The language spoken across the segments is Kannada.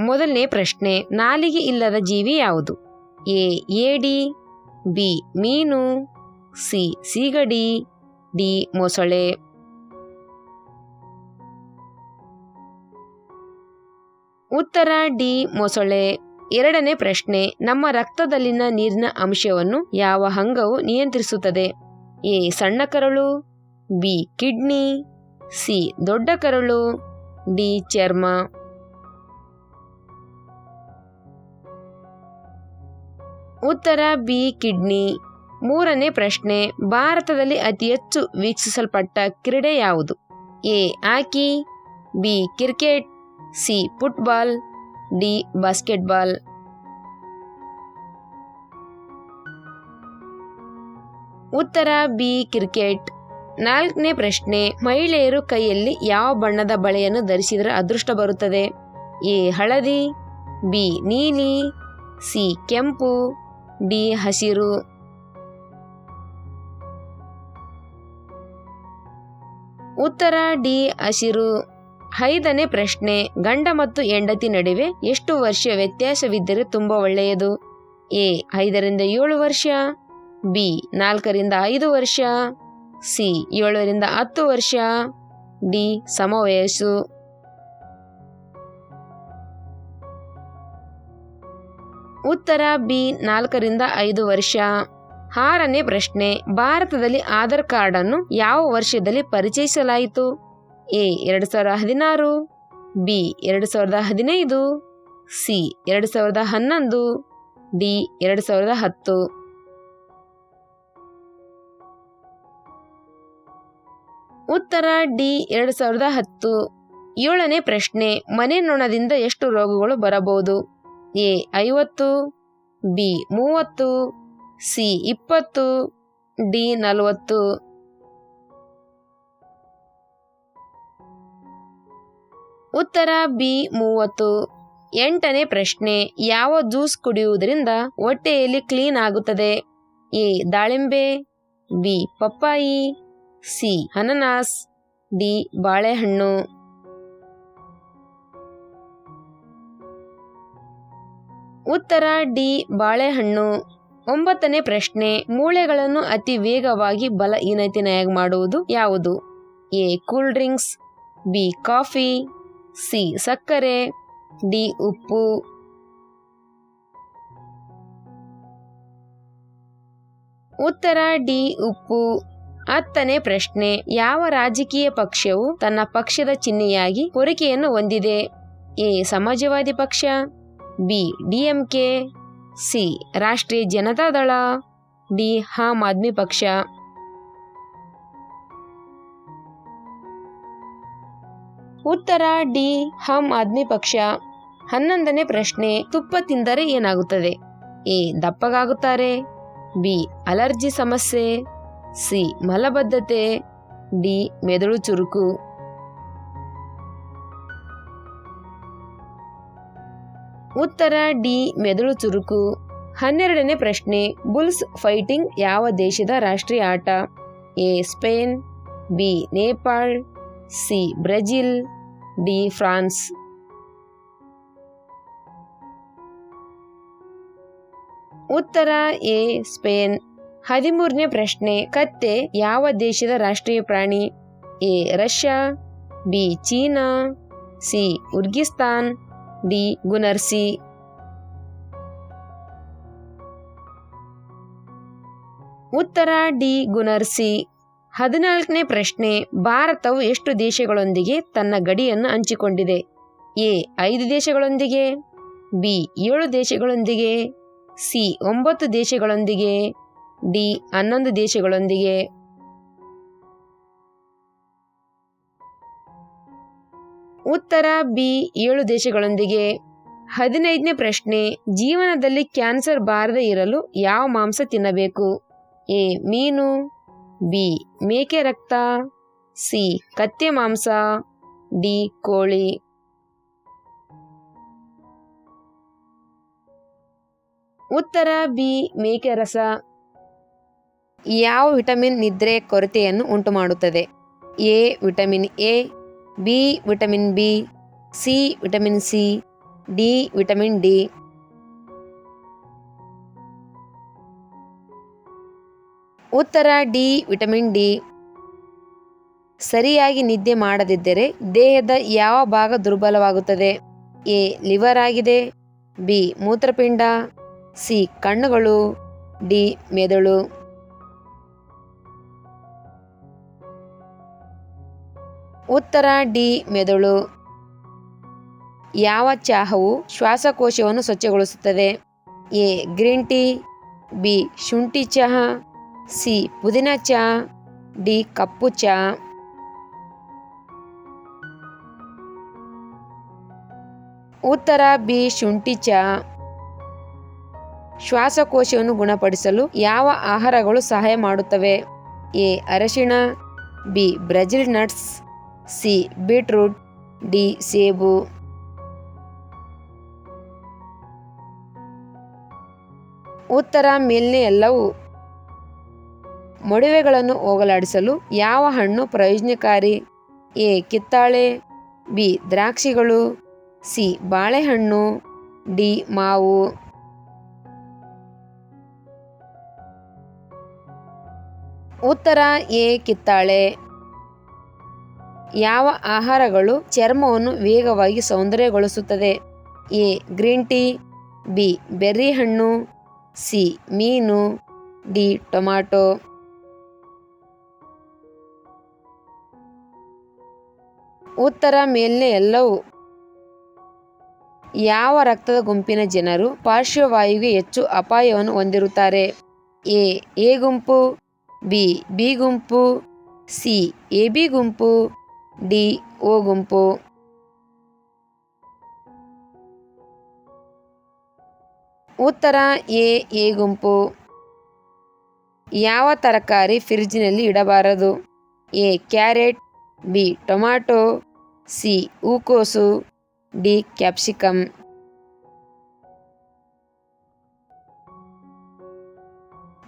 ಮೊದಲನೇ ಪ್ರಶ್ನೆ, ನಾಲಿಗೆ ಇಲ್ಲದ ಜೀವಿ ಯಾವುದು? ಎ ಏಡಿ ಬಿ, ಮೀನು, ಸಿ, ಸೀಗಡಿ, ಡಿ, ಮೊಸಳೆ. ಉತ್ತರ, ಡಿ, ಮೊಸಳೆ. ಎರಡನೇ ಪ್ರಶ್ನೆ, ನಮ್ಮ ರಕ್ತದಲ್ಲಿನ ನೀರಿನ ಅಂಶವನ್ನು ಯಾವ ಅಂಗವು ನಿಯಂತ್ರಿಸುತ್ತದೆ? ಎ, ಸಣ್ಣ ಕರಳು, ಬಿ, ಕಿಡ್ನಿ, ಸಿ, ದೊಡ್ಡ ಕರಳು, ಡಿ, ಚರ್ಮ. ಉತ್ತರ ಬಿ, ಕಿಡ್ನಿ. ಮೂರನೇ ಪ್ರಶ್ನೆ, ಭಾರತದಲ್ಲಿ ಅತಿ ಹೆಚ್ಚು ವೀಕ್ಷಿಸಲ್ಪಟ್ಟ ಕ್ರೀಡೆ ಯಾವುದು? A, hockey, B, cricket, C, football, D, basketball. ಉತ್ತರ ಬಿ, ಕ್ರಿಕೆಟ್. ನಾಲ್ಕನೇ ಪ್ರಶ್ನೆ, ಮಹಿಳೆಯರು ಕೈಯಲ್ಲಿ ಯಾವ ಬಣ್ಣದ ಬಳೆಯನ್ನು ಧರಿಸಿದರೆ ಅದೃಷ್ಟ ಬರುತ್ತದೆ? ಎ, ಹಳದಿ, ಬಿ, ನೀಲಿ, ಸಿ, ಕೆಂಪು. ಡಿ ಹಸಿರು. ಉತ್ತರ ಡಿ, ಹಸಿರು. ಐದನೇ ಪ್ರಶ್ನೆ, ಗಂಡ ಮತ್ತು ಹೆಂಡತಿ ನಡುವೆ ಎಷ್ಟು ವರ್ಷ ವ್ಯತ್ಯಾಸವಿದ್ದರೆ ತುಂಬ ಒಳ್ಳೆಯದು? ಎ, ಐದರಿಂದ ಏಳು ವರ್ಷ. ಬಿ, ನಾಲ್ಕರಿಂದ ಐದು ವರ್ಷ. ಸಿ, ಏಳರಿಂದ ಹತ್ತು ವರ್ಷ. ಡಿ, ಸಮವಯಸ್ಸು. ಉತ್ತರ ಬಿ ನಾಲ್ಕರಿಂದ ಐದು ವರ್ಷ. ಆರನೇ ಪ್ರಶ್ನೆ, ಭಾರತದಲ್ಲಿ ಆಧಾರ್ ಕಾರ್ಡ್ ಅನ್ನು ಯಾವ ವರ್ಷದಲ್ಲಿ ಪರಿಚಯಿಸಲಾಯಿತು? ಎ, ಎರಡು ಸಾವಿರದ ಹದಿನಾರು, ಬಿ, ಎರಡು ಸಾವಿರದ ಹದಿನೈದು, ಸಿ, ಎರಡು ಸಾವಿರದ ಹನ್ನೊಂದು, ಡಿ, ಎರಡು ಸಾವಿರದ ಹತ್ತು. ಉತ್ತರ ಡಿ, ಎರಡು ಸಾವಿರದ ಹತ್ತು. ಏಳನೇ ಪ್ರಶ್ನೆ ಮನೆ ನೊಣದಿಂದ ಎಷ್ಟು ರೋಗಗಳು ಬರಬಹುದು? ಎ ಐವತ್ತು, ಬಿ ಮೂವತ್ತು, ಸಿ ಇಪ್ಪತ್ತು, ಡಿ ನಲವತ್ತು. ಉತ್ತರ ಬಿ ಮೂವತ್ತು. ಎಂಟನೇ ಪ್ರಶ್ನೆ, ಯಾವ ಜ್ಯೂಸ್ ಕುಡಿಯುವುದರಿಂದ ಹೊಟ್ಟೆಯಲ್ಲಿ ಕ್ಲೀನ್ ಆಗುತ್ತದೆ? ಎ ದಾಳಿಂಬೆ, ಬಿ ಪಪ್ಪಾಯಿ, ಸಿ ಅನನಾಸ್, ಡಿ ಬಾಳೆಹಣ್ಣು. ಉತ್ತರ ಡಿ. ಬಾಳೆಹಣ್ಣು. ಒಂಬತ್ತನೇ ಪ್ರಶ್ನೆ, ಮೂಳೆಗಳನ್ನು ಅತಿ ವೇಗವಾಗಿ ಬಲಹೀನತೆಯಾಗಿ ಮಾಡುವುದು ಯಾವುದು? A. Cool drinks, B. Coffee, C. ಸಕ್ಕರೆ, ಡಿ. ಉಪ್ಪು. ಉತ್ತರ ಡಿ. ಉಪ್ಪು. ಹತ್ತನೇ ಪ್ರಶ್ನೆ, ಯಾವ ರಾಜಕೀಯ ಪಕ್ಷವು ತನ್ನ ಪಕ್ಷದ ಚಿಹ್ನೆಯಾಗಿ ಕೋರಿಕೆಯನ್ನು ಹೊಂದಿದೆ? ಎ. ಸಮಾಜವಾದಿ ಪಕ್ಷ ಬಿ ಡಿಎಂಕೆ ಸಿ, ರಾಷ್ಟ್ರೀಯ ಜನತಾದಳ ಡಿ, ಆಮ್ ಆದ್ಮಿ ಪಕ್ಷ. ಉತ್ತರ, ಡಿ ಹಮ್ ಆದ್ಮಿ ಪಕ್ಷ. ಹನ್ನೊಂದನೇ ಪ್ರಶ್ನೆ, ತುಪ್ಪ ತಿಂದರೆ ಏನಾಗುತ್ತದೆ? ಎ, ದಪ್ಪಗಾಗುತ್ತಾರೆ. ಬಿ, ಅಲರ್ಜಿ ಸಮಸ್ಯೆ. ಸಿ, ಮಲಬದ್ಧತೆ. ಡಿ, ಮೆದುಳು ಚುರುಕು. ಉತ್ತರ ಡಿ ಮೆದುಳು ಚುರುಕು. ಹನ್ನೆರಡನೇ ಪ್ರಶ್ನೆ, ಬುಲ್ಸ್ ಫೈಟಿಂಗ್ ಯಾವ ದೇಶದ ರಾಷ್ಟ್ರೀಯ ಆಟ? A, Spain, B, Nepal, C, Brazil, D, France. ಉತ್ತರ ಎ, ಸ್ಪೇನ್. ಹದಿಮೂರನೇ ಪ್ರಶ್ನೆ, ಕತ್ತೆ ಯಾವ ದೇಶದ ರಾಷ್ಟ್ರೀಯ ಪ್ರಾಣಿ? A, Russia, B, China, C, ಉರ್ಗಿಸ್ತಾನ್. D ಗುನರ್ಸಿ ಉತ್ತರ ಡಿ ಗುನರ್ಸಿ ಹದಿನಾಲ್ಕನೇ ಪ್ರಶ್ನೆ, ಭಾರತವು ಎಷ್ಟು ದೇಶಗಳೊಂದಿಗೆ ತನ್ನ ಗಡಿಯನ್ನು ಹಂಚಿಕೊಂಡಿದೆ? ಎ, ಐದು ದೇಶಗಳೊಂದಿಗೆ, ಬಿ, ಏಳು ದೇಶಗಳೊಂದಿಗೆ, ಸಿ, ಒಂಬತ್ತು ದೇಶಗಳೊಂದಿಗೆ, ಡಿ, ಹನ್ನೊಂದು ದೇಶಗಳೊಂದಿಗೆ. ಉತ್ತರ ಬಿ ಏಳು ದೇಶಗಳೊಂದಿಗೆ. ಹದಿನೈದನೇ ಪ್ರಶ್ನೆ, ಜೀವನದಲ್ಲಿ ಕ್ಯಾನ್ಸರ್ ಬಾರದೇ ಇರಲು ಯಾವ ಮಾಂಸ ತಿನ್ನಬೇಕು? ಎ, ಮೀನು, ಬಿ, ಮೇಕೆ ರಕ್ತ, ಸಿ, ಕತ್ತೆ ಮಾಂಸ, ಡಿ, ಕೋಳಿ. ಉತ್ತರ ಬಿ, ಮೇಕೆ ರಸ. ಯಾವ ವಿಟಮಿನ್ ನಿದ್ರೆ ಕೊರತೆಯನ್ನು ಉಂಟುಮಾಡುತ್ತದೆ? A, vitamin A B vitamin B, C vitamin C, D vitamin D. ಉತ್ತರ ಡಿ ವಿಟಮಿನ್ ಡಿ. ಸರಿಯಾಗಿ ನಿದ್ದೆ ಮಾಡದಿದ್ದರೆ ದೇಹದ ಯಾವ ಭಾಗ ದುರ್ಬಲವಾಗುತ್ತದೆ? ಎ ಲಿವರ್ ಆಗಿದೆ, ಬಿ ಮೂತ್ರಪಿಂಡ, ಸಿ ಕಣ್ಣುಗಳು, ಡಿ ಮೆದುಳು. ಉತ್ತರ ಡಿ ಮೆದುಳು. ಯಾವ ಚಹಾವು ಶ್ವಾಸಕೋಶವನ್ನು ಸ್ವಚ್ಛಗೊಳಿಸುತ್ತದೆ? ಎ ಗ್ರೀನ್ ಟೀ, ಬಿ ಶುಂಠಿ ಚಹಾ, ಸಿ ಪುದೀನ ಚಹಾ, ಡಿ ಕಪ್ಪು ಚಹಾ. ಉತ್ತರ ಬಿ ಶುಂಠಿ ಚಹಾ. ಶ್ವಾಸಕೋಶವನ್ನು ಗುಣಪಡಿಸಲು ಯಾವ ಆಹಾರಗಳು ಸಹಾಯ ಮಾಡುತ್ತವೆ? ಎ ಅರಶಿಣ, B Brazil nuts C, beetroot, D, ಸೇಬು. ಉತ್ತರ ಮೇಲ್ನೇ ಎಲ್ಲವೂ ಮೊಡವೆಗಳನ್ನು ಹೋಗಲಾಡಿಸಲು ಯಾವ ಹಣ್ಣು ಪ್ರಯೋಜನಕಾರಿ? ಎ, ಕಿತ್ತಾಳೆ. ಬಿ, ದ್ರಾಕ್ಷಿಗಳು. ಸಿ, ಬಾಳೆಹಣ್ಣು. ಡಿ, ಮಾವು. ಉತ್ತರ, ಎ, ಕಿತ್ತಾಳೆ. ಯಾವ ಆಹಾರಗಳು ಚರ್ಮವನ್ನು ವೇಗವಾಗಿ ಸೌಂದರ್ಯಗೊಳಿಸುತ್ತದೆ? A, green tea, B berry ಹಣ್ಣು ಸಿ, ಮೀನು, ಡಿ, ಟೊಮಾಟೊ. ಉತ್ತರ ಮೇಲ್ನೇ ಎಲ್ಲವೂ ಯಾವ ರಕ್ತದ ಗುಂಪಿನ ಜನರು ಪಾರ್ಶ್ವವಾಯುವಿಗೆ ಹೆಚ್ಚು ಅಪಾಯವನ್ನು ಹೊಂದಿರುತ್ತಾರೆ? ಎ ಎ ಗುಂಪು, ಬಿ ಬಿ ಗುಂಪು, ಸಿ, ಎ ಬಿ ಗುಂಪು. ಡಿ, ಓ ಗುಂಪು. ಉತ್ತರ, ಎ ಎ ಗುಂಪು. ಯಾವ ತರಕಾರಿ ಫ್ರಿಜ್ನಲ್ಲಿ ಇಡಬಾರದು? A, carrot, B tomato C, ಹೂಕೋಸು, ಡಿ ಕ್ಯಾಪ್ಸಿಕಮ್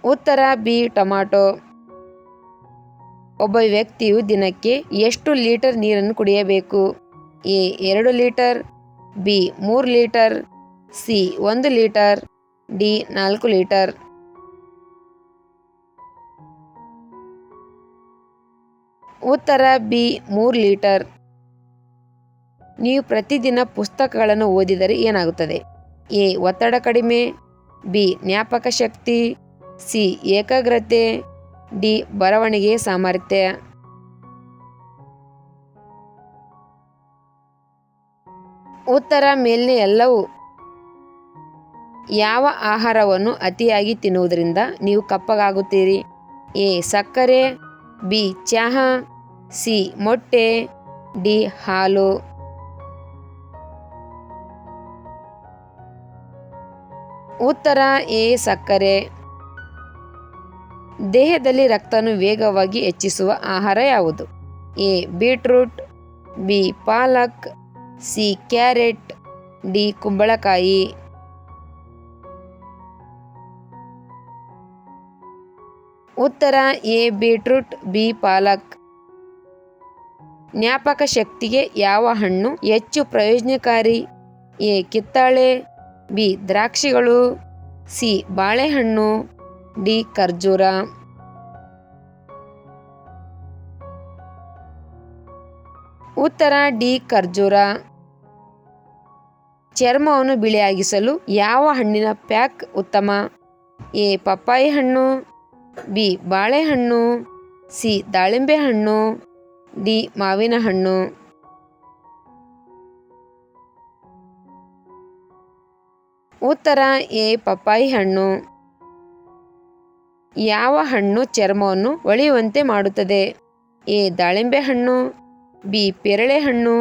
ಉತ್ತರ, ಬಿ ಟೊಮ್ಯಾಟೊ ಒಬ್ಬ ವ್ಯಕ್ತಿಯು ದಿನಕ್ಕೆ ಎಷ್ಟು ಲೀಟರ್ ನೀರನ್ನು ಕುಡಿಯಬೇಕು? ಎ, ಎರಡು ಲೀಟರ್, ಬಿ, ಮೂರು ಲೀಟರ್, ಸಿ, ಒಂದು ಲೀಟರ್, ಡಿ, ನಾಲ್ಕು ಲೀಟರ್. ಉತ್ತರ, ಬಿ, ಮೂರು ಲೀಟರ್. ನೀವು ಪ್ರತಿದಿನ ಪುಸ್ತಕಗಳನ್ನು ಓದಿದರೆ ಏನಾಗುತ್ತದೆ? ಎ, ಒತ್ತಡ ಕಡಿಮೆ, ಬಿ, ಜ್ಞಾಪಕ ಶಕ್ತಿ, ಸಿ, ಏಕಾಗ್ರತೆ ಡಿ ಬರವಣಿಗೆ ಸಾಮರ್ಥ್ಯ. ಉತ್ತರ ಮೇಲಿನ ಎಲ್ಲವೂ ಯಾವ ಆಹಾರವನ್ನು ಅತಿಯಾಗಿ ತಿನ್ನುವುದರಿಂದ ನೀವು ಕಪ್ಪಗಾಗುತ್ತೀರಿ? ಎ. ಸಕ್ಕರೆ, ಬಿ. ಚಹಾ, ಸಿ. ಮೊಟ್ಟೆ, ಡಿ. ಹಾಲು. ಉತ್ತರ ಎ. ಸಕ್ಕರೆ. ದೇಹದಲ್ಲಿ ರಕ್ತವನ್ನು ವೇಗವಾಗಿ ಹೆಚ್ಚಿಸುವ ಆಹಾರ ಯಾವುದು? A, beetroot, B, palak, C, carrot, D, ಕುಂಬಳಕಾಯಿ. ಉತ್ತರ, ಎ, ಬೀಟ್ರೂಟ್, ಬಿ, ಪಾಲಕ್. ಜ್ಞಾಪಕ ಶಕ್ತಿಗೆ ಯಾವ ಹಣ್ಣು ಹೆಚ್ಚು ಪ್ರಯೋಜನಕಾರಿ? ಎ, ಕಿತ್ತಾಳೆ, ಬಿ, ದ್ರಾಕ್ಷಿಗಳು, ಸಿ, ಬಾಳೆಹಣ್ಣು, ಡಿ, ಖರ್ಜೂರ. ಉತ್ತರ ಡಿ ಖರ್ಜೂರ. ಚರ್ಮವನ್ನು ಬಿಳಿಯಾಗಿಸಲು ಯಾವ ಹಣ್ಣಿನ ಪ್ಯಾಕ್ ಉತ್ತಮ? ಎ ಪಪ್ಪಾಯಿ ಹಣ್ಣು, ಬಿ ಬಾಳೆಹಣ್ಣು, ಸಿ ದಾಳಿಂಬೆ ಹಣ್ಣು, ಡಿ ಮಾವಿನ ಹಣ್ಣು. ಉತ್ತರ ಎ ಪಪ್ಪಾಯಿ ಹಣ್ಣು. ಯಾವ ಹಣ್ಣು ಚರ್ಮವನ್ನು ಹೊಳೆಯುವಂತೆ ಮಾಡುತ್ತದೆ? ಎ ದಾಳಿಂಬೆ ಹಣ್ಣು ಬಿ ಪೇರಳೆ ಹಣ್ಣು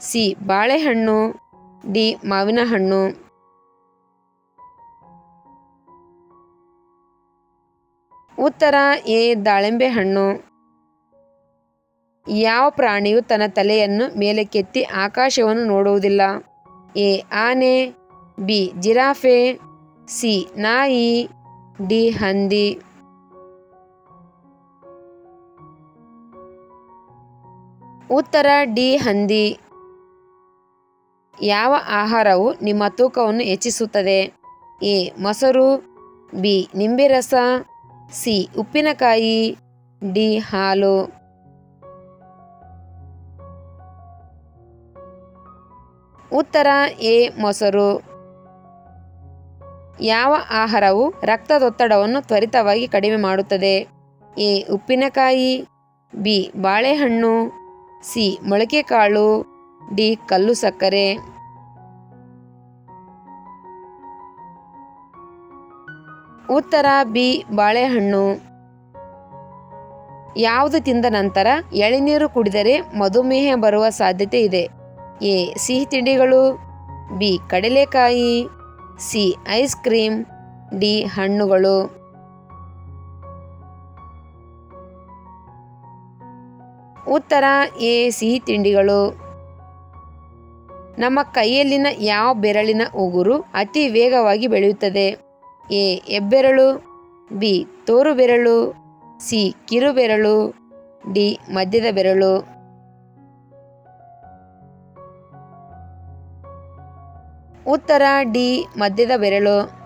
ಸಿ ಬಾಳೆಹಣ್ಣು, ಡಿ ಮಾವಿನ ಹಣ್ಣು ಉತ್ತರ ಎ ದಾಳಿಂಬೆ ಹಣ್ಣು ಯಾವ ಪ್ರಾಣಿಯು ತನ್ನ ತಲೆಯನ್ನು ಮೇಲಕ್ಕೆತ್ತಿ ಆಕಾಶವನ್ನು ನೋಡುವುದಿಲ್ಲ? ಎ ಆನೆ, ಬಿ ಜಿರಾಫೆ, ಸಿ ನಾಯಿ, ಡಿ ಹಂದಿ. ಉತ್ತರ ಡಿ ಹಂದಿ. ಯಾವ ಆಹಾರವು ನಿಮ್ಮ ತೂಕವನ್ನು ಹೆಚ್ಚಿಸುತ್ತದೆ? ಎ. ಮೊಸರು. ಬಿ. ನಿಂಬೆ ರಸ ಸಿ. ಉಪ್ಪಿನಕಾಯಿ. ಡಿ. ಹಾಲು. ಉತ್ತರ ಎ. ಮೊಸರು. ಯಾವ ಆಹಾರವು ರಕ್ತದೊತ್ತಡವನ್ನು ತ್ವರಿತವಾಗಿ ಕಡಿಮೆ ಮಾಡುತ್ತದೆ? ಎ. ಉಪ್ಪಿನಕಾಯಿ. ಬಿ. ಬಾಳೆಹಣ್ಣು. ಸಿ. ಮೊಳಕೆ ಕಾಳು, ಡಿ. ಕಲ್ಲು ಸಕ್ಕರೆ. ಉತ್ತರ, ಬಿ. ಬಾಳೆಹಣ್ಣು. ಯಾವುದು ತಿಂದ ನಂತರ ಎಳೆನೀರು ಕುಡಿದರೆ ಮಧುಮೇಹ ಬರುವ ಸಾಧ್ಯತೆ ಇದೆ. ಎ. ಸಿಹಿ ತಿಂಡಿಗಳು. ಬಿ. ಕಡಲೆಕಾಯಿ. ಸಿ. Ice cream. ಡಿ. ಹಣ್ಣುಗಳು. ಉತ್ತರ ಎ, ಸಿಹಿ ತಿಂಡಿಗಳು. ನಮ್ಮ ಕೈಯಲ್ಲಿನ ಯಾವ ಬೆರಳಿನ ಉಗುರು ಅತಿ ವೇಗವಾಗಿ ಬೆಳೆಯುತ್ತದೆ? ಎ, ಹೆಬ್ಬೆರಳು. ಬಿ ತೋರು ಬೆರಳು ಸಿ ಕಿರು ಬೆರಳು ಡಿ ಮಧ್ಯದ ಬೆರಳು. ಉತ್ತರ ಡಿ ಮಧ್ಯದ ಬೆರಳು.